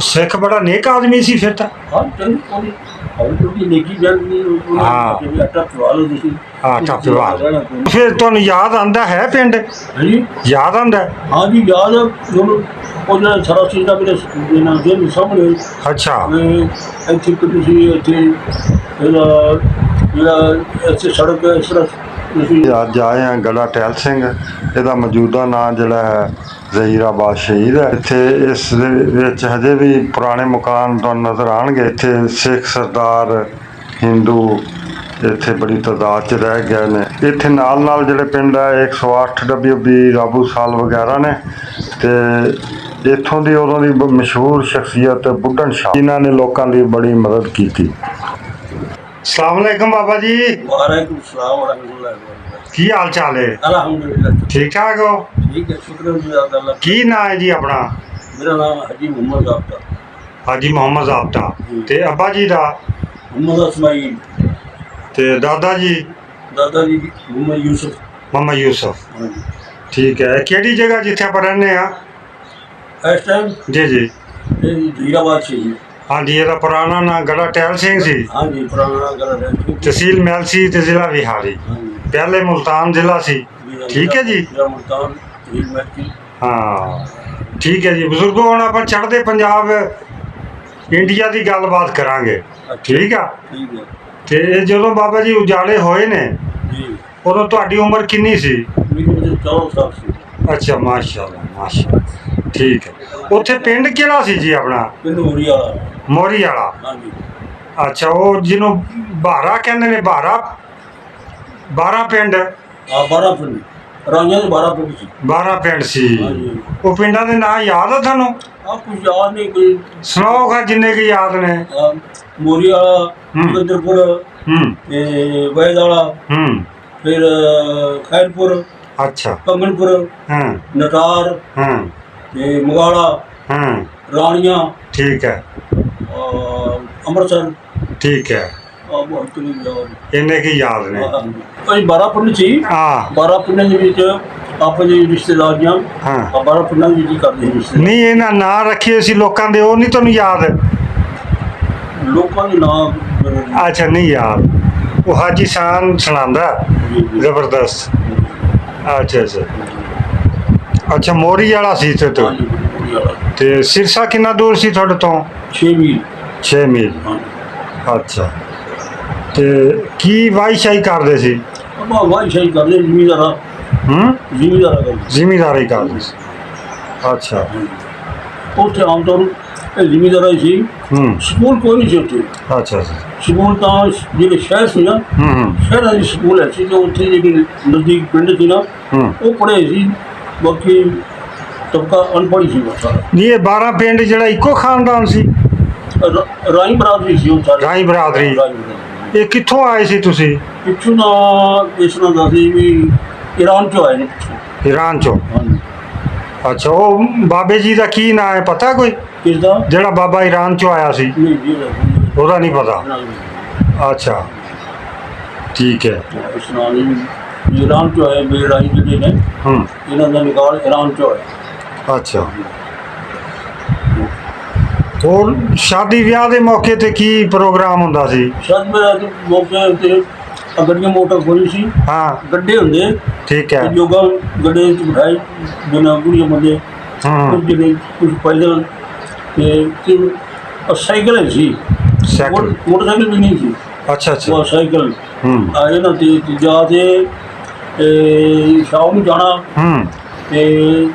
ਸਿੱਖ ਬੜਾ ਨੇਕ ਆਦਮੀ ਸੀ ਫਿਰ ਤਾਂ। ਹਾਂ ਚੰਗੀ ਕੋਈ ਨੇਕੀ ਗੱਲ ਨਹੀਂ ਹਾਂ। ਹਾਂ ਜਿਵੇਂ ਆਟਾ ਪਵਾ ਲਓ ਤੁਸੀਂ। ਹਾਂ। ਫਿਰ ਤੁਹਾਨੂੰ ਯਾਦ ਆਂਦਾ ਹੈ ਪਿੰਡ? ਹਾਂਜੀ। ਯਾਦ ਆਂਦਾ ਹਾਂ? ਜੀ ਯਾਦ ਹੈ ਜਦੋਂ ਉਹਨਾਂ ਸਾਰਾ ਚੀਜ਼ ਦਾ ਮੇਰੇ ਇਹਨਾਂ ਦੇ ਸਾਹਮਣੇ। ਅੱਛਾ। ਇੱਥੇ ਕਿਤੇ ਸੀ ਇੱਥੇ ਇਹਦਾ ਜਿਹੜਾ ਇੱਥੇ ਸੜਕ ਹੈ, ਇਸ ਤਰ੍ਹਾਂ ਤੁਸੀਂ ਅੱਜ ਆਏ ਆ ਗੜਾ ਟਹਿਲ ਸਿੰਘ, ਇਹਦਾ ਮੌਜੂਦਾ ਨਾਂ ਜਿਹੜਾ ਹੈ ਜ਼ਹੀਰਾਬਾਦ ਸ਼ਹੀਦ ਹੈ। ਇੱਥੇ ਇਸ ਦੇ ਵਿੱਚ ਹਜੇ ਵੀ ਪੁਰਾਣੇ ਮਕਾਨ ਤੁਹਾਨੂੰ ਨਜ਼ਰ ਆਣਗੇ ਇੱਥੇ ਸਿੱਖ ਸਰਦਾਰ ਹਿੰਦੂ ਇੱਥੇ ਬੜੀ ਤਾਦਾਦ 'ਚ ਰਹਿ ਗਏ ਨੇ। ਇੱਥੇ ਨਾਲ ਨਾਲ ਜਿਹੜੇ ਪਿੰਡ ਹੈ 108 ਡਬਲਯੂਬੀ ਰਾਬੂ ਸਾਲ ਵਗੈਰਾ ਨੇ ਤੇ ਇੱਥੋਂ ਦੀ ਉਦੋਂ ਦੀ ਬ- ਮਸ਼ਹੂਰ ਸ਼ਖਸੀਅਤ ਬੁੱਢਣ ਸ਼ਾਹ, ਜਿਨ੍ਹਾਂ ਨੇ ਲੋਕਾਂ ਦੀ ਬੜੀ ਮਦਦ ਕੀਤੀ। ਸਲਾਮ ਅਲੈਕਮ ਬਾਬਾ ਜੀ। ਵਾਲੇਕੁਮ ਸਲਾਮ ਰਹਿਮਤੁਲਲਾਹ ਕੀ ਹਾਲ ਚਾਲ ਹੈ? ਅਲਹਮਦੁਲਿਲਾ ਠੀਕ ਠਾਕ ਹੋ? ਠੀਕ ਹੈ ਸ਼ੁਕਰ ਗੁਜ਼ਾਰ ਅੱਲਾਹ ਕੀ ਨਾਮ ਹੈ ਜੀ ਆਪਣਾ? ਮੇਰਾ ਨਾਮ ਹਾਜੀ ਮੁਹੰਮਦ ਜ਼ਾਬਤਾ ਹਾਜੀ ਮੁਹੰਮਦ ਜ਼ਾਬਤਾ ਤੇ ਅੱਬਾ ਜੀ ਦਾ? ਮੁਹੰਮਦ ਇਸਮਾਈਲ। ਤੇ ਦਾਦਾ ਜੀ? ਦਾਦਾ ਜੀ ਮੁਹੰਮਦ ਯੂਸਫ। ਮੁਹੰਮਦ ਯੂਸਫ। ਠੀਕ ਹੈ ਕਿਹੜੀ ਜਗ੍ਹਾ ਜਿੱਥੇ ਆਪਾਂ ਰਹਿੰਦੇ ਆ ਇਸ ਟਾਈਮ ਜੀ ਜੀ। ਇਹ ਹੀਰਾਬਾਦ ਸ਼ਹੀਦ ਹਾਂਜੀ ਇਹਦਾ ਪੁਰਾਣਾ ਨਾਂ ਗੜਾ ਟਹਿਲ ਸਿੰਘ ਸੀ। ਹਾਂਜੀ ਪੁਰਾਣਾ ਘਰ ਹੈ ਤਹਿਸੀਲ ਮੈਲਸੀ ਤੇ ਜ਼ਿਲ੍ਹਾ ਵਿਹਾਰੀ ਹਾਂਜੀ। ਪਹਿਲੇ ਮੁਲਤਾਨ ਜ਼ਿਲ੍ਹਾ ਸੀ। ਠੀਕ ਹੈ ਜੀ? ਮੇਰਾ ਮੁਲਤਾਨ ਤਹਿਸੀਲ ਮੈਕੀ ਹਾਂ ਠੀਕ ਹੈ ਜੀ। ਬਜ਼ੁਰਗੋ ਹੁਣ ਆਪਾਂ ਚੜ੍ਹਦੇ ਪੰਜਾਬ ਇੰਡੀਆ ਦੀ ਗੱਲਬਾਤ ਕਰਾਂਗੇ। ਠੀਕ ਆ? ਠੀਕ ਹੈ। ਤੇ ਇਹ ਜਦੋਂ ਬਾਬਾ ਜੀ ਉਜਾੜੇ ਹੋਏ ਨੇ ਜੀ। ਉਦੋਂ ਤੁਹਾਡੀ ਉਮਰ ਕਿੰਨੀ ਸੀ? ਮੇਰੀ ਉਮਰ 14 ਸਾਲ ਸੀ। ਅੱਛਾ ਮਾਸ਼ਾਅੱਲਾ ਮਾਸ਼ਾਅੱਲਾ। ਠੀਕ ਹੈ। ਉੱਥੇ ਪਿੰਡ ਕਿਹੜਾ ਸੀ ਜੀ ਆਪਣਾ? ਪਿੰਡ ਹੋਰੀ ਵਾਲਾ। ਮੋਰੀ ਵਾਲਾ? ਹਾਂਜੀ। ਅੱਛਾ ਉਹ ਜਿਹਨੂੰ ਬਾਰਾ ਕਹਿੰਦੇ ਨੇ ਬਾਰਾ ਬਾਰਾ ਪਿੰਡ? ਆ 12 ਪਿੰਡ। ਰਾਂਝਾਂ ਦੇ 12 ਪਿੰਡ ਸੀ। ਬਾਰਾ ਪਿੰਡ ਸੀ। ਹਾਂਜੀ ਉਹ ਪਿੰਡਾਂ ਦੇ ਨਾਂ ਯਾਦ ਆ ਤੁਹਾਨੂੰ? ਆ ਕੁਝ ਯਾਦ ਨਹੀਂ ਕੋਈ ਸੁਣਾਓ ਖਾ ਜਿੰਨੇ ਕੀ ਯਾਦ ਨੇ। ਆਹ, ਮੋਰੀ ਵਾਲਾ ਹੂੰ। ਗੰਦਰਪੁਰ ਹੂੰ। ਤੇ ਵੈਦ ਵਾਲਾ ਹੂੰ। ਫਿਰ ਅਹ, ਖੈਰਪੁਰ ਅੱਛਾ। ਕੰਗਨਪੁਰ ਹਾਂ। ਨਟਾਰ ਹਾਂ। ਤੇ ਮਗਾਲਾ ਹਾਂ। ਰਾਣੀਆਂ। ਠੀਕ ਹੈ। ਅਹ, ਅੰਮ੍ਰਿਤਸਰ। ਠੀਕ ਹੈ। ਆ ਬਹੁਤ ਕਿੰਨੀ ਯਾਦ ਇੰਨੇ ਕੀ ਯਾਦ ਨੇ? ਕੋਈ 12 ਪਿੰਡ ਸੀ। ਹਾਂ। 12 ਪਿੰਡਾਂ ਦੇ ਵਿੱਚ ਆਪਾਂ ਜੀ ਰਿਸ਼ਤੇਦਾਰੀਆਂ ਹਾਂ। ਆ 12 ਪਿੰਡਾਂ ਦੇ ਵਿੱਚ ਕਰਦੇ ਸੀ ਰਿਸ਼ਤੇ ਨਹੀਂ ਇਹਨਾਂ ਨਾਂ ਰੱਖੇ ਸੀ ਲੋਕਾਂ ਦੇ ਉਹ ਨਹੀਂ ਤੁਹਾਨੂੰ ਯਾਦ? ਲੋਕਾਂ ਦੇ ਨਾਮ ਅੱਛਾ ਨਹੀਂ ਯਾਦ। ਉਹ ਹਾਜੀ ਸ਼ਾਨ ਸੁਣਾਉਂਦਾ ਜੀ, ਜੀ। ਜ਼ਬਰਦਸਤ। ਅੱਛਾ ਅੱਛਾ। ਅੱਛਾ ਮੋਰੀ ਵਾਲਾ ਸੀ ਤੇ ਤੂੰ? ਹਾਂਜੀ, ਮੋਰੀ ਵਾਲਾ। ਤੇ ਸਿਰਸਾ ਕਿੰਨਾ ਦੂਰ ਸੀ ਤੁਹਾਡੇ ਤੋਂ? 6 ਮੀਲ। 6 ਮੀਲ। ਹਾਂ। ਅੱਛਾ। ਤੇ ਕੀ ਵਾਈਸ਼ਾਈ ਕਰਦੇ ਸੀ? ਆਪਾਂ ਵਾਈ ਸ਼ਾਈ ਕਰਦੇ ਜ਼ਿਮੀਦਾਰਾ। ਹੂੰ? ਜ਼ਿਮੀਦਾਰਾ ਕਰਦੇ ਜ਼ਿਮੀਦਾਰੀ ਕਰਦੇ ਸੀ। ਅੱਛਾ। ਉੱਥੇ ਆਮ ਤੌਰ ਤੇ ਜ਼ਿਮੀਦਾਰਾ ਹੀ ਸੀ। ਹੂੰ। ਸਕੂਲ ਕੋਈ ਨਹੀਂ ਸੀ ਉੱਥੇ। ਅੱਛਾ ਅੱਛਾ। ਸਕੂਲ ਤਾਂ ਜਿਹੜੇ ਸ਼ਹਿਰ ਸੀ ਨਾ ਹੂੰ ਹੂੰ। ਸ਼ਹਿਰਾਂ ਦੇ ਸਕੂਲ ਹੈ। ਸੀ ਜੋ ਉੱਥੇ ਜਿਹੜੇ ਨਜ਼ਦੀਕ ਪਿੰਡ ਸੀ ਨਾ ਹੂੰ। ਉਹ ਪੜ੍ਹੇ ਸੀ। ਬਾਕੀ ਤਬਕਾ ਅਨਪੜ੍ਹ ਸੀ ਬਸ ਸਾਰਾ। ਨਹੀਂ ਇਹ 12 ਪਿੰਡ ਜਿਹੜਾ ਇੱਕੋ ਖਾਨਦਾਨ ਸੀ। ਰ- ਰਾਈ ਬਰਾਦਰੀ ਸੀ ਉਹ ਸਾਰੇ। ਰਾਈ ਬਰਾਦਰੀ। ਰਾਈ। ਇਹ ਕਿੱਥੋਂ ਆਏ ਸੀ ਤੁਸੀਂ? ਪਿੱਛੋਂ ਦਾ ਇਸ ਤਰ੍ਹਾਂ ਦਾ ਸੀ ਵੀ ਈਰਾਨ ਚੋਂ ਆਏ ਨੇ ਪਿੱਛੋਂ। ਈਰਾਨ ਚੋਂ? ਹਾਂਜੀ। ਅੱਛਾ ਉਹ ਬਾਬੇ ਜੀ ਦਾ ਕੀ ਨਾਂ ਹੈ ਪਤਾ ਕੋਈ? ਕਿਸ ਦਾ ਜਿਹੜਾ ਬਾਬਾ ਈਰਾਨ ਚੋਂ ਆਇਆ ਸੀ। ਨਹੀਂ ਜੀ ਇਹਦਾ ਉਹਦਾ ਨਹੀਂ ਪਤਾ। ਅੱਛਾ। ਠੀਕ ਹੈ। ਇਸ ਨਾਲ ਈਰਾਨ ਚੋਂ ਆਏ ਮੇਰੇ ਰਾਈ ਜਿਹੜੇ ਨੇ ਹੂੰ। ਇਹਨਾਂ ਦਾ ਨਿਕਾਲ ਈਰਾਨ ਚੋਂ ਆਇਆ। ਅੱਛਾ। ਹੋਰ ਸ਼ਾਦੀ ਵਿਆਹ ਦੇ ਮੌਕੇ ਤੇ ਕੀ ਪ੍ਰੋਗਰਾਮ ਹੁੰਦਾ ਸੀ? ਸ਼ਾਇਦ ਮੇਰਾ ਕਿ ਮੌਕੇ ਉੱਤੇ ਅਗੜੀਆਂ ਮੋਟਰ ਖੋਲੀ ਸੀ। ਹਾਂ। ਗੱਡੇ ਹੁੰਦੇ। ਠੀਕ ਹੈ। ਤੇ ਜੋਗਾ ਗੱਡੇ ਵਿੱਚ ਬਿਠਾਈ ਬਿਨਾਂ ਕੁੜੀਆਂ ਬੰਦੇ। ਹੂੰ। ਕੁਝ ਜਿਹੜੇ ਕੁਝ ਪੈਦਲ ਤੇ ਤੇ ਉਹ ਸਾਈਕਲ ਸੀ। ਸਾਈਕਲ। ਮੋਟਰ- ਮੋਟਰਸਾਈਕਲ ਵੀ ਨਹੀਂ ਸੀ। ਅੱਛਾ ਅੱਛਾ। ਉਹ ਸਾਈਕਲ। ਹੂੰ। ਆਏ ਨਾ ਤੇ ਤੇ ਜਾ ਕੇ ਤੇ ਸ਼ਾਮ ਨੂੰ ਜਾਣਾ। ਹੂੰ। ਤੇ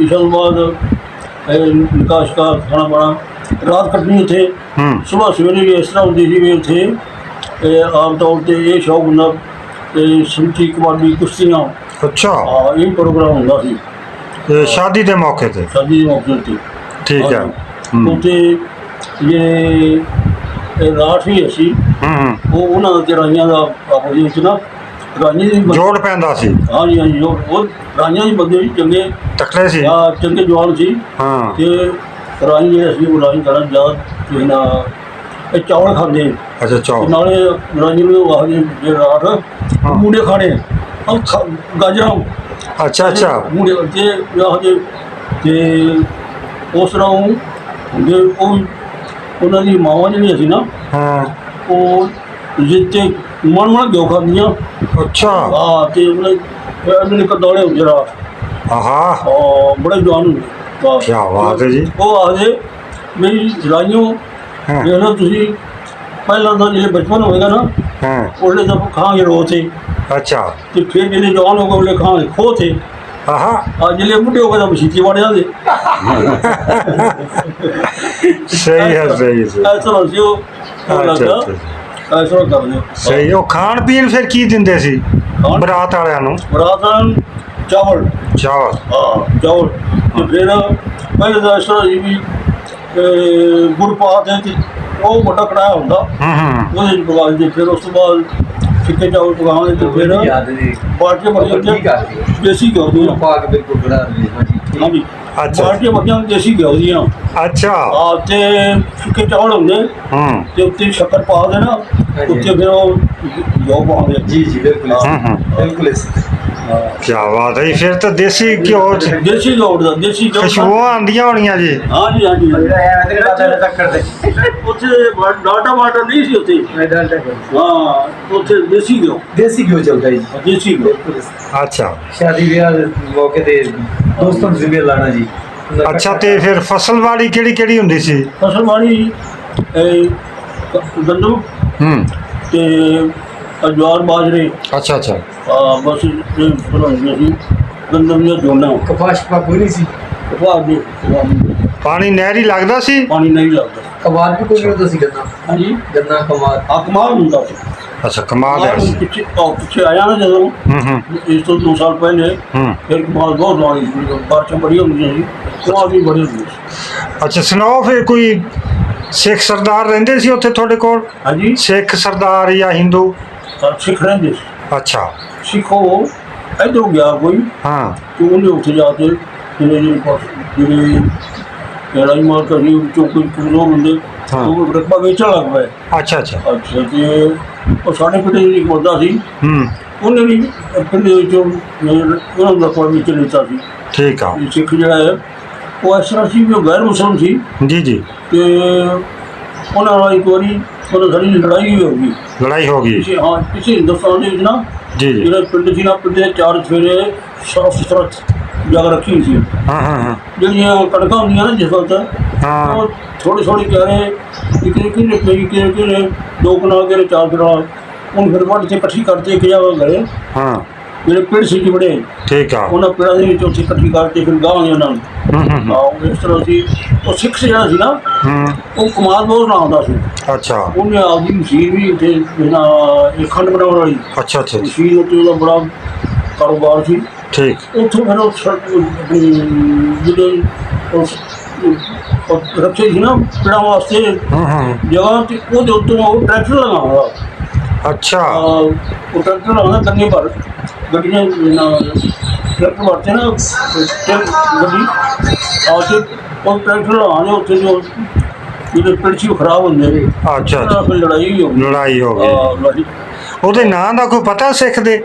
ਇਸ ਤੋਂ ਬਾਅਦ ਨਿਕਾਸ਼ ਦਾ ਖਾਣਾ ਬਣਾ ਰਾਤ ਕੱਟਣੀ ਉੱਥੇ। ਹੂੰ। ਸਵੇਰ ਸਵੇਰੇ ਵੀ ਇਸ ਤਰ੍ਹਾਂ ਹੁੰਦੀ ਸੀ ਵੀ ਉੱਥੇ ਆਮ ਤੌਰ ਤੇ ਇਹ ਸ਼ੌਕ ਹੁੰਦਾ ਸੰਤੀ ਕਬੱਡੀ ਕੁਸ਼ਤੀਆਂ। ਅੱਛਾ। ਆ ਇਹ ਪ੍ਰੋਗਰਾਮ ਹੁੰਦਾ ਸੀ। ਸ਼ਾਦੀ ਦੇ ਮੌਕੇ ਤੇ? ਸ਼ਾਦੀ ਦੇ ਮੌਕੇ ਤੇ। ਠੀਕ ਹੈ। ਹੂੰ। ਉੱਥੇ ਇਹ ਰਾਠ ਵੀ ਅਸੀਂ ਹੂੰ ਹੂੰ। ਉਹ ਉਹਨਾਂ ਰਾਈਆਂ ਦਾ ਆਪਸ ਵਿੱਚ ਨਾ ਰਾਈਆਂ ਦੀ ਬੰਦੇ- ਜੋੜ ਪੈਂਦਾ ਸੀ। ਹਾਂਜੀ ਹਾਂਜੀ ਉਹ ਉਹ ਰਾਈਆਂ ਦੇ ਬੰਦੇ ਵੀ ਚੰਗੇ ਤਕੜੇ ਸੀ। ਆ ਚੰਗੇ ਜਵਾਨ ਸੀ। ਹਾਂ। ਤੇ ਰਾਈ ਜਿਹੜੇ ਅਸੀਂ ਉਹ ਕਰਨ ਜਾ ਤੇ ਨਾ ਇਹ ਚੌਲ ਖਾਂਦੇ। ਅੱਛਾ ਤੇ ਚੌਕ ਨਾਲੇ ਰਾਜੀ ਨੂੰ ਆਖਦੇ ਜੇ ਰਾਠ ਹਾਂ। ਮੂੜੇ ਖਾਣੇ ਉਹ ਖਾ- ਗਾਜਰਾਂ। ਅੱਛਾ ਅੱਛਾ। ਮੂੜੇ ਤੇ ਆਖਦੇ ਤੇ ਉਸ ਤਰ੍ਹਾਂ ਉਹ ਹੁੰਦੇ ਉਹ ਉਹਨਾਂ ਦੀ ਮਾਵਾਂ ਜਿਹੜੀਆਂ ਸੀ ਨਾ ਹਾਂ। ਉਹ ਜਿੱਤੇ ਮਨ ਮਨ ਗਿਓ ਖਾਂਦੀਆਂ? ਅੱਛਾ। ਆ ਤੇ ਉਹਨੇ ਉਹਨਾਂ ਨੇ ਕਦੋਲੇ ਹੁੰਦੇ ਰਾ ਆਹਾ। ਆ ਬੜੇ ਜਵਾਨ ਹੁੰਦੇ। ਵਾਹ। ਕੀ ਬਾਤ ਹੈ ਜੀ। ਉਹ ਆਖਦੇ ਮੇਰੀ ਜਲਾਈਓ ਹਾਂ। ਜੇ ਨਾ ਤੁਸੀਂ ਪਹਿਲਾਂ ਤਾਂ ਜਿਹੜੇ ਬਚਪਨ ਹੋਏਗਾ ਨਾ ਹਾਂ। ਉਹਲੇ ਤਾਂ ਖਾਂਗੇ ਰੋ ਤੇ। ਅੱਛਾ। ਤੇ ਫਿਰ ਜਿਹੜੇ ਜਵਾਨ ਹੋ ਗਏ ਉਹਲੇ ਖਾਂਗੇ ਖੋ ਤੇ। ਆਹਾ। ਆ ਜਿਹੜੇ ਬੁੱਢੇ ਹੋ ਗਏ ਤਾਂ ਮਸੀਤੀ ਵੜ ਜਾਂਦੇ ਸਹੀ ਹੈ ਸਹੀ ਹੈ। ਸਹੀ ਹੈ। ਐਸਾ ਸੀ ਉਹ। ਉਹ ਅੱਛਾ, ਲੱਗਾ ਅੱਛਾ। ਐਸਾ ਕਰਦੇ ਸਹੀ ਉਹ ਖਾਣ ਪੀਣ ਫਿਰ ਕੀ ਦਿੰਦੇ ਸੀ? ਖਾਣ- ਬਰਾਤ ਵਾਲਿਆਂ ਨੂੰ? ਬਰਾਤਨ ਚਾਵਲ। ਚਾਵਲ? ਹਾਂ ਚਾਵਲ। ਤੇ ਫਿਰ ਪਹਿਲੇ ਦਾ ਇਸ ਤਰ੍ਹਾਂ ਸੀ ਵੀ ਅਹ, ਗੁੜ ਪਾ ਦੇ ਤੇ ਉਹ ਵੱਡਾ ਕੜਾਇਆ ਹੁੰਦਾ। ਹੂੰ ਹੂੰ। ਉਹਦੇ ਚ ਪਕਾ ਦਿੰਦੇ। ਫਿਰ ਉਸ ਤੋਂ ਬਾਅਦ ਫਿੱਕੇ ਚਾਵਲ ਪਕਾਉਂਦੇ ਤੇ ਫਿਰ ਯਾਦ ਨਹੀਂ ਬਾਲਟੀਆਂ ਭਰੀਆਂ ਠੀਕ ਆ ਜੀ ਦੇਸੀ ਘਿਓ ਦੀਆਂ। ਪਾਕ ਬਿਲਕੁਲ ਬੜਾ ਰਹੀ ਹਾਂਜੀ ਠੀਕ। ਹਾਂਜੀ ਅੱਛਾ। ਬਾਲਟੀਆਂ ਭਰੀਆਂ ਦੇਸੀ ਘਿਓ ਦੀਆਂ। ਅੱਛਾ। ਆ ਤੇ ਫਿੱਕੇ ਚਾਵਲ ਹੁੰਦੇ। ਹੂੰ। ਤੇ ਉੱਤੇ ਸ਼ੱਕਰ ਪਾ ਦੇਣਾ। ਹਾਂਜੀ। ਉੱਤੇ ਫਿਰ ਉਹ ਘਿਓ ਪਾਉਂਦੇ ਜੀ ਜੀ ਬਿਲਕੁਲ। ਹੂੰ ਹੂੰ। ਬਿਲਕੁਲ ਇਸ ਕੀ ਬਾਤ ਹੈ ਜੀ, ਫਿਰ ਤਾਂ ਦੇਸੀ ਘਿਓ ਚ ਦੇਸੀ ਘਿਓ ਦਾ ਦੇਸੀ ਘਿਓ ਦਾ- ਖੁਸ਼ਬੂਆਂ ਆਉਂਦੀਆਂ ਹੋਣੀਆਂ ਜੀ। ਹਾਂਜੀ ਹਾਂਜੀ ਦੇ। ਉੱਥੇ ਵਾ- ਡਾਟਾ ਵਾਟਰ ਨਹੀਂ ਸੀ ਉੱਥੇ। ਹਾਂ ਉੱਥੇ ਦੇਸੀ ਘਿਓ। ਦੇਸੀ ਘਿਓ ਚੱਲਦਾ ਜੀ। ਦੇਸੀ ਘਿਓ। ਬਿਲਕੁਲ ਇਸ- ਅੱਛਾ। ਸ਼ਾਦੀ ਵਿਆਹ ਦੇ ਮੌਕੇ ਤੇ ਦੋਸਤਾਂ ਨੂੰ ਜ਼ਿੰਮੇ ਲਾਣਾ ਜੀ। ਅੱਛਾ ਤੇ ਫਿਰ ਫਸਲਵਾੜੀ ਕਿਹੜੀ ਕਿਹੜੀ ਹੁੰਦੀ ਸੀ? ਫਸਲ ਵਾਲੀ ਇਹ ਗੰਦਮ ਹੂੰ। ਤੇ ਅਜਵਾਰ ਬਾਜਰੇ। ਅੱਛਾ ਅੱਛਾ। ਆ ਬਸ ਇਹ ਬਣਾਉਂਦੇ ਸੀ। ਗੰਦਮ ਦੀਆਂ ਜੋਨਾਂ ਕਪਾਸ਼ ਪਾ ਕੋਈ ਨਹੀਂ ਸੀ। ਵਾਹ ਦੇ ਪਾਣੀ ਨਹਿਰੀ ਲੱਗਦਾ ਸੀ? ਪਾਣੀ ਨਹੀਂ ਲੱਗਦਾ। ਕਮਾਲ ਵੀ ਕੋਈ ਨਹੀਂ ਹੁੰਦਾ ਸੀ ਗੰਨਾ। ਹਾਂਜੀ। ਗੰਨਾ ਕਮਾਲ ਅਕਮਾਲ ਹੁੰਦਾ ਸੀ। ਅੱਛਾ ਕਮਾਲ ਹੈ। ਕਮਾਲ ਪਿੱਛੇ ਉਹ ਪਿੱਛੇ ਆਇਆ ਨਾ ਜਦੋਂ। ਹੂੰ ਹੂੰ। ਇਸ ਤੋਂ 2 ਸਾਲ ਪਹਿਲੇ ਹੂੰ। ਫਿਰ ਕਮਾਲ ਬਹੁਤ ਲਾਈ ਸੀ ਬਾਰਿਸ਼ਾਂ ਬੜੀਆਂ ਹੁੰਦੀਆਂ ਸੀ ਕਮਾਲ ਵੀ ਬੜੀ ਹੁੰਦੀ ਸੀ। ਅੱਛਾ ਸੁਣਾਓ ਫਿਰ ਕੋਈ ਸਿੱਖ ਸਰਦਾਰ ਰਹਿੰਦੇ ਸੀ ਉੱਥੇ ਤੁਹਾਡੇ ਕੋਲ? ਹਾਂਜੀ। ਸਿੱਖ ਸਰਦਾਰ ਜਾਂ ਹਿੰਦੂ? ਸਿੱਖ ਰਹਿੰਦੇ ਸੀ। ਅੱਛਾ। ਸਿੱਖੋ ਇੱਧਰੋਂ ਗਿਆ ਕੋਈ। ਹਾਂ। ਤੇ ਉਹਨੇ ਉੱਥੇ ਜਾ ਕੇ ਜਿਹੜੇ ਜਿਹੜੇ ਲੜਾਈ ਮਾਰ ਕਰੀ ਵਿੱਚੋਂ ਕੋਈ ਕਿਲੋ ਬੰਦੇ ਹਾਂ। ਉਹ ਰਕਬਾ ਵੇਚਣ ਲੱਗ ਪਏ। ਅੱਛਾ ਅੱਛਾ। ਅੱਛਾ ਤੇ ਉਹ ਸਾਡੇ ਪਿੰਡ ਦੇ ਇੱਕ ਬੰਦਾ ਸੀ। ਹੂੰ। ਉਹਨੇ ਵੀ ਪਿੰਡ ਦੇ ਵਿੱਚੋਂ ਉਹਨਾਂ ਰਕਬਾ ਵੇਚ ਲਿੱਤਾ ਸੀ। ਠੀਕ ਆ। ਇਹ ਸਿੱਖ ਜਿਹੜਾ ਹੈ ਉਹ ਇਸ ਤਰ੍ਹਾਂ ਸੀ ਵੀ ਉਹ ਗੈਰ ਮੁਸਲਮ ਸੀ। ਜੀ ਜੀ। ਤੇ ਉਹਨਾਂ ਨਾਲ ਇੱਕ ਵਾਰੀ ਉਹਨਾਂ ਸਾਡੀ ਲੜਾਈ ਵੀ ਹੋ ਗਈ। ਲੜਾਈ ਹੋ ਗਈ। ਕਿਸੇ ਹਾਂ ਕਿਸੇ ਹਿੰਦੁਸਤਾਨ ਦੇ ਵਿੱਚ ਨਾ ਜੀ ਜੀ। ਜਿਹੜਾ ਪਿੰਡ ਸੀ ਨਾ ਪਿੰਡ ਦੇ ਚਾਰ ਸਵੇਰੇ ਸਾਫ਼ ਸੁਥਰਾ ਜਗ੍ਹਾ ਰੱਖੀ ਹੋਈ ਸੀ। ਹਾਂ ਹਾਂ ਹਾਂ। ਜਿਹੜੀਆਂ ਕਣਕਾਂ ਹੁੰਦੀਆਂ ਨਾ ਜਿਸ ਵਕਤ ਹਾਂ। ਉਹ ਥੋੜੀ ਥੋੜੀ ਕਹਿ ਇੱਕ ਇੱਕ ਨੇ ਕਈ ਕਿ ਕਿ ਦੋ ਕਨਾਲ ਕੇ ਚਾਰ ਕਨਾਲ ਹੁਣ ਫਿਰ ਵੱਢ ਕੇ ਇਕੱਠੀ ਕਰਦੇ ਇੱਕ ਜਗ੍ਹਾ ਗਏ। ਹਾਂ। ਜਿਹੜੇ ਪਿੰਡ ਸੀ ਜੀ ਬੜੇ ਠੀਕ ਆ। ਉਹਨਾਂ ਪਿੰਡਾਂ ਦੇ ਵਿੱਚ ਉੱਥੇ ਇਕੱਠੀ ਕਰਕੇ ਫਿਰ ਗਾਵਾਂਗੇ ਉਹਨਾਂ ਨੂੰ ਹੂੰ ਇਸ ਤਰ੍ਹਾਂ ਸੀ। ਉਹ ਸਿੱਖ ਜਿਹੜਾ ਸੀ ਨਾ ਹੂੰ। ਉਹ ਕਮਾਲ ਬਹੁਤ ਨਾਮ ਦਾ ਸੀ। ਅੱਛਾ। ਉਹਨੇ ਆਪਦੀ ਮਸ਼ੀਨ ਵੀ ਉੱਥੇ ਨਾ ਇਹ ਖੰਡ ਬਣਾਉਣ ਵਾਲੀ ਅੱਛਾ ਅੱਛਾ ਅੱਛਾ, ਮਸ਼ੀਨ ਉੱਤੇ ਉਹਦਾ ਬੜਾ ਕਾਰੋਬਾਰ ਸੀ। ਠੀਕ। ਉੱਥੋਂ ਫਿਰ ਉਹ ਜਿਹੜੇ ਉਸ ਰੱਖੇ ਸੀ ਨਾ ਪਿੰਡਾਂ ਵਾਸਤੇ ਹੂੰ ਹੂੰ। ਜਗ੍ਹਾ ਤੇ ਉਹਦੇ ਉੱਤੋਂ ਉਹ ਟਰੈਕਟਰ ਲਗਾਉਂਦਾ। ਅੱਛਾ। ਉਹ ਟਰੈਕਟਰ ਲਗਾਉਂਦਾ ਕੰਨੇ ਪਰ ਗੱਡੀਆਂ ਨਾ ਟਰੈਕਟਰ ਵਰਤੇ ਨਾ ਗੱਡੀ ਆ ਕੇ ਉਹ ਟਰੈਕਟਰ ਲਗਾਉਂਦੇ ਉੱਥੇ ਜੋ ਸੀ ਉਹ ਖਰਾਬ ਹੁੰਦੇ ਨੇ ਅੱਛਾ ਲੜਾਈ ਹੋ ਗਈ। ਲੜਾਈ ਹੋ ਗਈ। ਉਹਦੇ ਨਾਂ ਦਾ ਕੋਈ ਪਤਾ ਸਿੱਖ ਦੇ।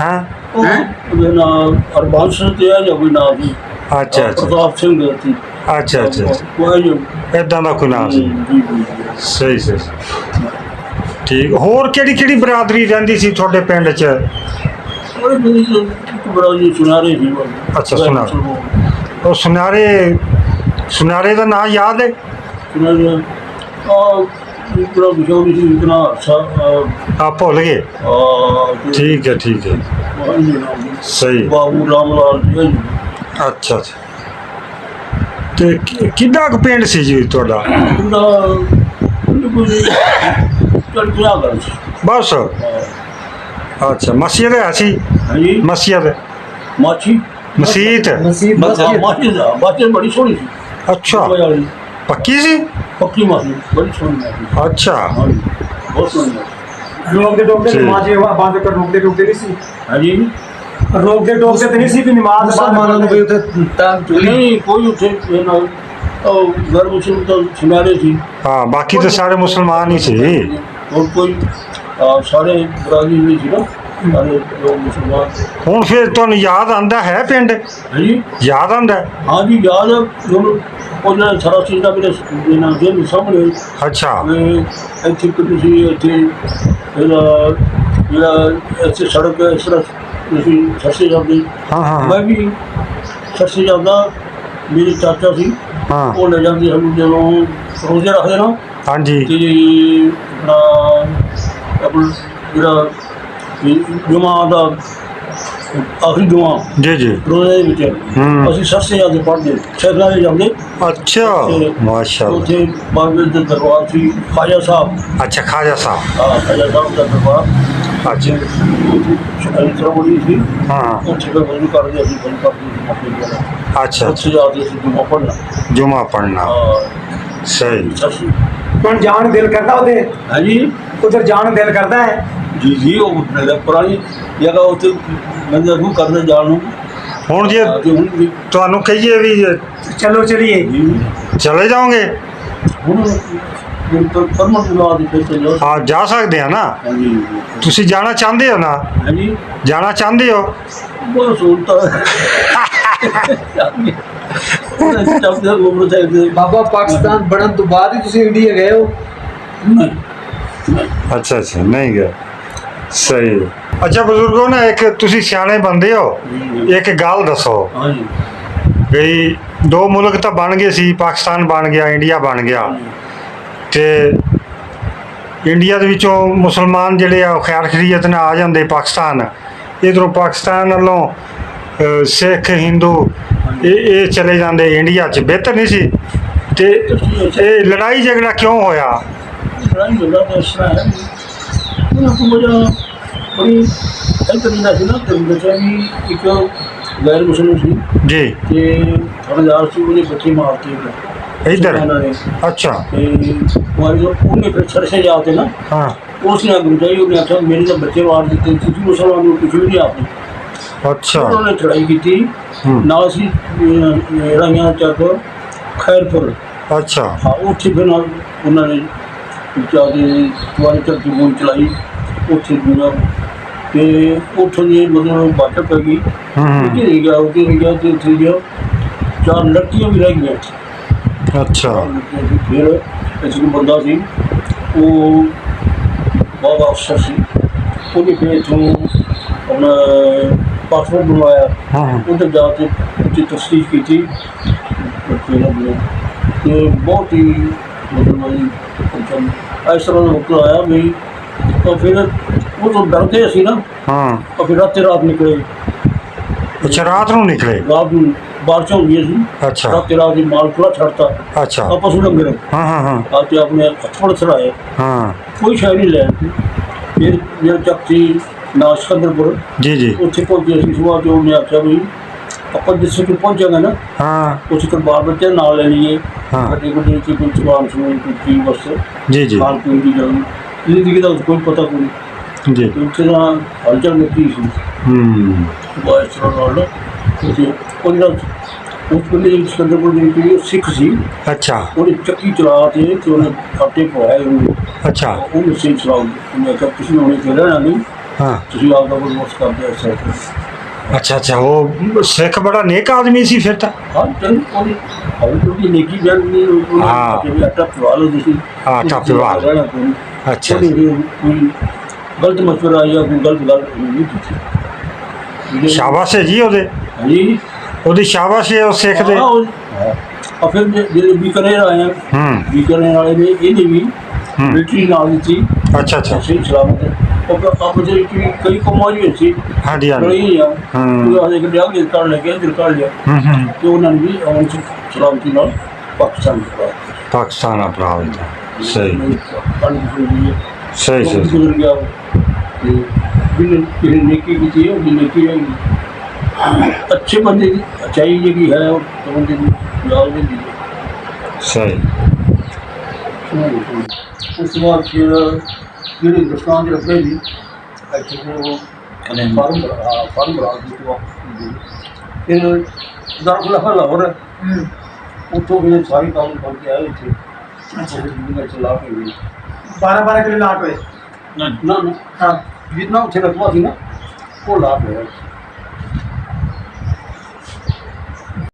ਹਾਂ? ਉਹਦੇ ਨਾਲ ਅਰਬਾਂਸ਼ ਤੇ ਆ ਜਾਂ ਕੋਈ ਨਾਮ ਸੀ ਅੱਛਾ ਅੱਛਾ। ਪ੍ਰਤਾਪ ਸਿੰਘ ਸੀ। ਅੱਛਾ ਅੱਛਾ ਉਹ ਹੈ ਜੋ। ਇਦਾਂ ਦਾ ਕੋਈ ਨਾਂ ਸੀ? ਜੀ, ਜੀ। ਸਹੀ ਸਹੀ ਠੀਕ। ਹੋਰ ਕਿਹੜੀ ਕਿਹੜੀ ਬਰਾਦਰੀ ਰਹਿੰਦੀ ਸੀ ਤੁਹਾਡੇ ਪਿੰਡ 'ਚ? ਉਹ ਬੜਾ ਜੀ ਸੁਨਾਰੇ ਸੀ ਉਹ। ਅੱਛਾ, ਸੁਨਾਰੇ। ਉਹ ਸੁਨਾਰੇ ਸੁਨਾਰੇ ਦਾ ਨਾਂ ਯਾਦ ਹੈ? ਸੁਨਾਰੇ ਆ ਇੱਕ ਬੜਾ ਵਿਸ਼ੋਰੀ ਸੀ ਇਤਨਾ ਸਾ ਆ ਭੁੱਲ ਗਏ? ਆ ਠੀਕ ਹੈ ਠੀਕ ਹੈ। ਸਹੀ। ਬਾਬੂ ਰਾਮ ਲਾਲ ਜੀ ਹੈ ਜੀ। ਅੱਛਾ ਅੱਛਾ। ਤੇ ਕਿ- ਕਿੱਡਾ ਕੁ ਪਿੰਡ ਸੀ ਜੀ ਤੁਹਾਡਾ? ਉਹਦਾ ਕੋਈ ਚੱਲ ਪਿਆ ਕਰ ਸੀ। ਬਸ। ਅੱਛਾ ਮਸਜਿਦ ਹੈ ਸੀ? ਹਾਂਜੀ। ਮਸੀਹ ਮਾਛੀ। ਮਾਛੀ ਦਾ। ਮਾਛੀ ਬੜੀ ਸੋਹਣੀ ਸੀ। ਅੱਛਾ। ਪੱਕੀ ਸੀ? ਪੱਕੀ ਮਾਛੀ ਬੜੀ ਸੋਹਣੀ ਮਾਛੀ ਅੱਛਾ ਹਾਂਜੀ ਬਹੁਤ ਸੋਹਣੀ ਮਾਛੀ ਰੋਕਦੇ ਟੋਕਦੇ ਠੀਕ। ਨਮਾਜ਼ ਇਹ ਬੰਦ ਕਰ ਰੋਕਦੇ ਟੋਕਦੇ ਨਹੀਂ ਸੀ ਹਾਂਜੀ ਰੋਕਦੇ ਟੋਕਦੇ ਤੇ ਨਹੀਂ ਸੀ ਵੀ ਨਮਾਜ਼ ਮੁਸਲਮਾਨਾਂ ਨੂੰ ਵੀ ਉੱਥੇ ਤਾਂ ਚੁਲੀ ਨਹੀਂ ਕੋਈ ਉੱਥੇ ਇਹ ਨਾ ਉਹ ਗਰ ਮੁਸਲਮ ਤਾਂ ਸੁਨਾਰੇ ਸੀ ਹਾਂ ਬਾਕੀ ਤਾਂ ਸਾਰੇ ਮੁਸਲਮਾਨ ਹੀ ਸੀ ਹੋਰ ਕੋਈ ਅਹ, ਸਾਰੇ ਬਰਾਦਰੀ ਨਹੀਂ ਸੀ ਨਾ ਸਾਰੇ ਲੋਕ ਮੁਸਲਮਾਨ ਹੁਣ ਫਿਰ ਤੁਹਾਨੂੰ ਯਾਦ ਆਂਦਾ ਹੈ ਪਿੰਡ? ਹਾਂਜੀ। ਯਾਦ ਆਂਦਾ ਹਾਂ? ਜੀ ਯਾਦ ਹੈ ਜਦੋਂ ਉਹਨਾਂ ਨੇ ਸਾਰਾ ਚੀਜ਼ ਦਾ ਮੇਰੇ ਇਹਨਾਂ ਦੇ ਸਾਹਮਣੇ। ਅੱਛਾ। ਮੈਂ ਇੱਥੇ ਕਿਤੇ ਸੀ ਇੱਥੇ ਇਹਦਾ ਜਿਹੜਾ ਇੱਥੇ ਸੜਕ ਹੈ, ਇਸ ਤਰ੍ਹਾਂ ਅਸੀਂ ਸੱਸੇ ਜਾਂਦੇ। ਹਾਂ ਹਾਂ। ਮੈਂ ਵੀ ਸੱਸੇ ਜਾਂਦਾ। ਮੇਰੇ ਚਾਚਾ ਸੀ। ਹਾਂ। ਉਹ ਲੈ ਜਾਂਦੇ ਸਾਨੂੰ ਜਦੋਂ ਰੋਜ਼ੇ ਰੱਖਦੇ ਨਾ। ਹਾਂਜੀ। ਤੇ ਆਪਣਾ ਆਪਣਾ ਜਿਹੜਾ ਜਮਾ ਦਾ ਆਖਰੀ ਜਮਾ ਜੀ ਜੀ। ਰੋਜ਼ੇ ਦੇ ਵਿੱਚ। ਹੂੰ। ਅਸੀਂ ਸੱਸੇ ਜਾਂਦੇ ਪੜ੍ਹਦੇ ਸ਼ਹਿਰਾਂ ਦੇ ਜਾਂਦੇ। ਅੱਛਾ ਤੇ ਮਾਸ਼ਾਅੱਲਾ। ਉੱਥੇ ਬਾਬੇ ਦੇ ਦਰਬਾਰ ਸੀ ਖਾਜਾ ਸਾਹਿਬ। ਅੱਛਾ ਖਾਜਾ ਸਾਹਿਬ। ਹਾਂ ਖਾਜਾ ਸਾਹਿਬ ਦਾ ਦਰਬਾਰ। ਅੱਛਾ। ਸ਼ਕਾਇਤ ਸਰਵੜੀ ਸੀ ਹਾਂ। ਉੱਥੇ ਫਿਰ ਵਜ਼ੂ ਕਰਦੇ ਅਸੀਂ ਵਜ਼ੂ ਕਰਦੇ ਸੀ ਮੌਕੇ ਤੇ ਅੱਛਾ। ਉੱਥੇ ਜਾਂਦੇ ਸੀ ਜਮਾ ਪੜ੍ਹਨਾ। ਜੁਮਾ ਪੜਨਾ ਹਾਂ। ਸਹੀ। ਸੱਸੀ ਹੁਣ ਜਾਣ ਨੂੰ ਦਿਲ ਕਰਦਾ ਉਹਦੇ? ਹਾਂਜੀ। ਉਧਰ ਜਾਣ ਨੂੰ ਦਿਲ ਕਰਦਾ ਹੈ? ਜੀ ਜੀ ਉਹ ਮੇਰਾ ਪੁਰਾਣੀ ਜਗ੍ਹਾ ਉੱਥੇ ਮੈਂ ਨੂੰ ਕਰਦਾ ਜਾਣ ਨੂੰ। ਹੁਣ ਜੇ ਤੇ ਹੁਣ ਵੀ ਤੁਹਾਨੂੰ ਕਹੀਏ ਵੀ ਚਲੋ ਚਲੀਏ। ਜੀ। ਚਲੇ ਜਾਓਗੇ? ਹੁਣ ਜਿੰਨ ਪਰ ਲਾ ਚਲੋ। ਹਾਂ ਜਾ ਸਕਦੇ ਆ ਨਾ। ਹਾਂਜੀ। ਤੁਸੀਂ ਜਾਣਾ ਚਾਹੁੰਦੇ ਹੋ ਨਾ? ਹਾਂਜੀ। ਜਾਣਾ ਚਾਹੁੰਦੇ ਹੋ? ਬਹੁਤ ਸਹੂਲਤ। ਹੈ ਚਾਹੀਦੇ ਬਾਬਾ ਪਾਕਿਸਤਾਨ ਬਣਨ ਤੋਂ ਬਾਅਦ ਹੀ ਤੁਸੀਂ ਇੰਡੀਆ ਗਏ ਹੋ। ਅੱਛਾ ਅੱਛਾ ਨਹੀਂ ਗਿਆ। ਸਹੀ। ਅੱਛਾ ਬਜ਼ੁਰਗੋ ਨਾ ਇੱਕ ਤੁਸੀਂ ਸਿਆਣੇ ਬੰਦੇ ਹੋ। ਇੱਕ ਗੱਲ ਦੱਸੋ। ਹਾਂਜੀ। ਵੀ ਦੋ ਮੁਲਕ ਤਾਂ ਬਣ ਗਏ ਸੀ ਪਾਕਿਸਤਾਨ ਬਣ ਗਿਆ ਇੰਡੀਆ ਬਣ ਗਿਆ। ਤੇ ਇੰਡੀਆ ਦੇ ਵਿੱਚੋਂ ਮੁਸਲਮਾਨ ਜਿਹੜੇ ਆ ਉਹ ਖੈਰ ਖਰੀਅਤ ਨਾਲ ਆ ਜਾਂਦੇ ਪਾਕਿਸਤਾਨ। ਇਧਰੋਂ ਪਾਕਿਸਤਾਨ ਵੱਲੋਂ ਸਿੱਖ ਹਿੰਦੂ ਇਹ ਇਹ ਚਲੇ ਜਾਂਦੇ ਇੰਡੀਆ 'ਚ। ਬਿਹਤਰ ਨਹੀਂ ਸੀ। ਤੇ ਇਹ ਲੜਾਈ ਝਗੜਾ ਕਿਉਂ ਹੋਇਆ? ਲੜਾਈ ਹੁੰਦਾ ਤਾਂ ਇਸ ਤਰ੍ਹਾਂ ਹੈ। ਉਹਨਾਂ ਬੜੀ ਇੱਧਰ ਜਿਹੜਾ ਸੀ ਨਾ ਤੇ ਬੱਚਾ ਵੀ ਇੱਕ ਗੈਰ ਮੁਸਲਿਮ ਸੀ ਜੀ ਤੇ ਥਾਣੇਦਾਰ ਸੀ ਉਹਦੇ ਬੱਚੇ ਮਾਰਤੇ ਉਹਨਾਂ ਇੱਧਰ ਅੱਛਾ ਤੇ ਜੋ ਉਹਨੇ ਫਿਰ ਸਰਸੇ ਜਾਤੇ ਨਾ ਹਾਂ ਉਸ ਨੇ ਅਗਰ ਜਾਈ ਉਹਨੇ ਆਖਿਆ ਮੇਰੇ ਤਾਂ ਬੱਚੇ ਮਾਰ ਦਿੱਤੇ ਤੁਸੀਂ ਮੁਸਲਮਾਨ ਨੂੰ ਕੁਝ ਵੀ ਨਹੀਂ ਆਪਨੇ ਅੱਛਾ ਉਹਨਾਂ ਨੇ ਚੜਾਈ ਕੀਤੀ। ਨਾਲ ਸੀ ਰਾਈਆਂ ਚੱਕ ਖੈਰਪੁਰ ਅੱਛਾ ਹਾਂ ਉੱਥੇ ਫਿਰ ਉਹਨਾਂ ਨੇ ਜ਼ਿਆਦਾ ਦੁਆਰੇ ਚੱਕੀ ਗੋਲੀ ਚਲਾਈ ਉੱਥੇ ਦੂਰਾ ਤੇ ਉੱਥੋਂ ਦੀ ਮਤਲਬ ਬਾਟਾ ਪੈ ਗਈ। ਹੂੰ। ਉੱਥੇ ਰਹਿ ਗਿਆ ਉੱਥੇ ਰਹਿ ਗਿਆ ਤੇ ਉੱਥੇ ਗਿਆ ਚਾਰ ਲੜਕੀਆਂ ਵੀ ਰਹਿ ਗਈਆਂ ਅੱਛਾ। ਫਿਰ ਇੱਕ ਬੰਦਾ ਸੀ ਉਹ ਬਹੁਤ ਅਫਸਰ ਸੀ। ਉਹਨੇ ਫਿਰ ਇੱਥੋਂ ਆਪਣਾ ਪਾਸਪੋਰਟ ਬਣਵਾਇਆ। ਹਾਂ। ਉਹਦੇ ਜਾ ਕੇ ਉੱਥੇ ਤਸਦੀਕ ਕੀਤੀ। ਤੇ ਬਹੁਤ ਹੀ ਮਤਲਬ ਇਸ ਤਰ੍ਹਾਂ ਦਾ ਮੌਕਾ ਆਇਆ ਵੀ ਤਾਂ ਫਿਰ ਤੋਂ ਹਾਂ। ਤਾਂ ਅੱਛਾ ਰਾਤ ਨੂੰ ਨਿਕਲੇ? ਅੱਛਾ। ਹਾਂ ਹਾਂ ਹਾਂ ਤੇ ਹਾਂ। ਕੋਈ ਜਿਹੜਾ ਚੱਕੀ ਨਾ ਸਿਕੰਦਰਪੁਰ ਜੀ ਜੀ। ਉੱਥੇ ਪਹੁੰਚੇ ਅਸੀਂ। ਸੁਬਾਹ ਤੇ ਉਹਨੇ ਆਖਿਆ ਵੀ ਆਪਾਂ ਕਿ ਪਹੁੰਚਾਂਗੇ ਨਾ ਹਾਂ। ਕੁਛ ਕਰਬਾਰ ਬੱਚੇ ਨਾਲ ਲੈ ਲਈਏ ਹਾਂ। ਵੱਡੇ ਵੱਡੇ ਕੋਈ ਜਵਾਨ ਸੁਣੀ ਕੋਈ ਬਸ। ਜੀ ਜੀ। ਖਾਣ ਪੀਣ ਦੀ ਜਗ੍ਹਾ ਜ਼ਿੰਦਗੀ ਦਾ ਕੋਈ ਪਤਾ ਕੋਈ ਨਹੀਂ ਜੀ ਤੇ ਉੱਥੇ ਦਾ ਹਲਚਲ ਮਿੱਟੀ ਸੀ ਹੂੰ ਬਾਇਸ ਨਾਲ ਉੱਥੇ ਉਹਦਾ ਉਸ ਵੇਲੇ ਜਿਹੜੀ ਸਿਕੰਦਰਪੁਰ ਦੀ ਜਿਹੜੀ ਉਹ ਸਿੱਖ ਸੀ ਅੱਛਾ ਉਹਨੇ ਚੱਕੀ ਚਲਾ ਕੇ ਤੇ ਉਹਨੇ ਫਾਟੇ ਪਵਾਏ ਉਹਨੂੰ ਅੱਛਾ ਉਹਨੂੰ ਸਹੀ ਚਲਾਉ ਉਹਨੇ ਕਿਹਾ ਤੁਸੀਂ ਹੁਣੇ ਤੇ ਰਹਿਣਾ ਨਹੀਂ ਹਾਂ ਤੁਸੀਂ ਆਪ ਦਾ ਬਸ ਕਰਦੇ ਐ ਸਰ ਅੱਛਾ ਅੱਛਾ ਉਹ ਸਿੱਖ ਬੜਾ ਨੇਕ ਆਦਮੀ ਸੀ ਫਿਰ ਤਾਂ ਹਾਂ ਚਲ ਉਹਦੀ ਹੌਲੀ ਥੋੜੀ ਨੇਕੀ ਜਾਂਦੀ ਹਾਂ। ਜਿਵੇਂ ਆਟਾ ਪਵਾ ਲਓ ਤੁਸੀਂ ਹਾਂ, ਆਟਾ ਪਵਾ ਲਓ। ਅੱਛਾ ਉਹਨੇ ਕੋਈ ਗਲਤ ਮਸ਼ਵਰਾ ਜਾਂ ਕੋਈ ਗਲਤ ਗੱਲ ਨਹੀਂ ਕੀਤੀ ਸ਼ਾਬਾਸ਼ ਹੈ ਜੀ ਉਹਦੇ। ਹਾਂਜੀ ਉਹਦੀ ਸ਼ਾਬਾਸ਼ ਹੈ ਉਹ ਸਿੱਖ ਦੇ। ਆ ਫਿਰ ਜਿਹੜੇ ਬੀਕਾਨੇਰ ਆਏ ਆ ਹੂੰ। ਬੀਕਾਨੇਰ ਵਾਲੇ ਨੇ ਇਹਨੇ ਵੀ। ਮਿਲਟਰੀ ਨਾਲ ਦਿੱਤੀ। ਅੱਛਾ ਅੱਛਾ। ਸਹੀ ਸਲਾਮਤ ਉਹ ਆਪ ਦੇ ਕਿ ਕਈ ਕਮਾਈ ਸੀ ਹਾਂਜੀ ਹਾਂਜੀ। ਨਹੀਂ ਆ। ਹੂੰ। ਉਹ ਆਦੇ ਕਿ ਲਿਆ ਕੇ ਕਰ ਲੈ ਕੇ ਇੱਧਰ ਕਰ ਲਿਆ। ਹੂੰ ਹੂੰ। ਤੇ ਉਹਨਾਂ ਨੇ ਵੀ ਆਉਣ ਚ ਸਲਾਮਤੀ ਨਾਲ ਪਾਕਿਸਤਾਨ ਪਾਕਿਸਤਾਨ ਆਪਣਾ ਸਹੀ। ਪਾਣੀ ਦੀ ਸਹੀ ਸਹੀ ਸਹੀ ਗੁਜ਼ਰ ਗਿਆ ਉਹ। ਤੇ ਬਿਨ ਜਿਹੜੇ ਨੇਕੀ ਕੀਤੀ ਹੈ ਉਹ ਨੇਕੀ ਹੈ ਅੱਛੇ ਬੰਦੇ ਦੀ ਅਚਾਈ ਜਿਹੜੀ ਹੈ ਉਹ ਬੰਦੇ ਦੀ ਯਾਦ ਹੁੰਦੀ ਹੈ ਸਹੀ ਉਸ ਤੋਂ ਬਾਅਦ ਫਿਰ ਜਿਹੜੇ ਹਿੰਦੁਸਤਾਨ ਦੇ ਰੱਖੇ ਸੀ ਇੱਥੇ ਫਿਰ ਉਹ ਫਾਰਮ ਬਣਾ ਹਾਂ, ਫਾਰਮ ਬਣਾ ਦਿੱਤਾ ਫਿਰ ਦਾਖਲਾ ਹਲਾ ਹੋ ਰਿਹਾ ਉੱਥੋਂ ਫਿਰ ਸਾਰੀ ਗਏ 12 12 ਕਿਲੋ ਲਾਟ ਹੋਏ। ਨਾ ਨਾ ਹਾਂ।